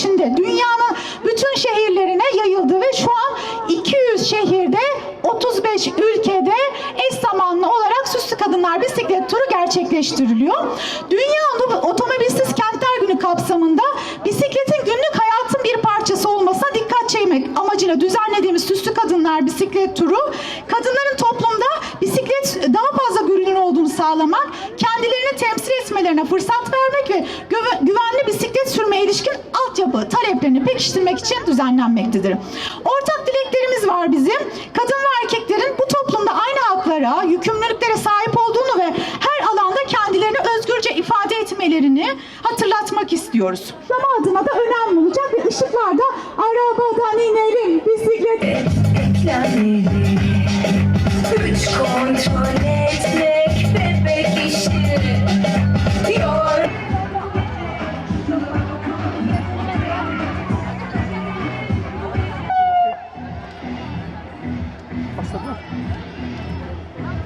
içinde dünyanın bütün şehirlerine yayıldı ve şu an 200 şehirde 35 ülkede eş zamanlı olarak süslü kadınlar bisiklet turu gerçekleştiriliyor. Dünya otomobilsiz kentler günü kapsamında bisikletin günlük hayatın bir parçası olmasına dikkat çekmek amacıyla düzenlediğimiz süslü kadınlar bisiklet turu kadınların toplumda bisiklet daha fazla görünür olduğunu sağlamak, kendilerini temsil etmelerine fırsat vermek ve güvenli bisiklet sürmeye ilişkin altyapı taleplerini pekiştirmek için düzenlenmektedir. Ortak dileklerimiz var bizim. Kadın ve erkeklerin bu toplumda aynı haklara, yükümlülüklere sahip olduğunu ve her alanda kendilerini özgürce ifade etmelerini hatırlatmak istiyoruz. Ama adına da önem bulacak ve ışıklarda arabada ninelim bisiklet. Üç kontrol したか。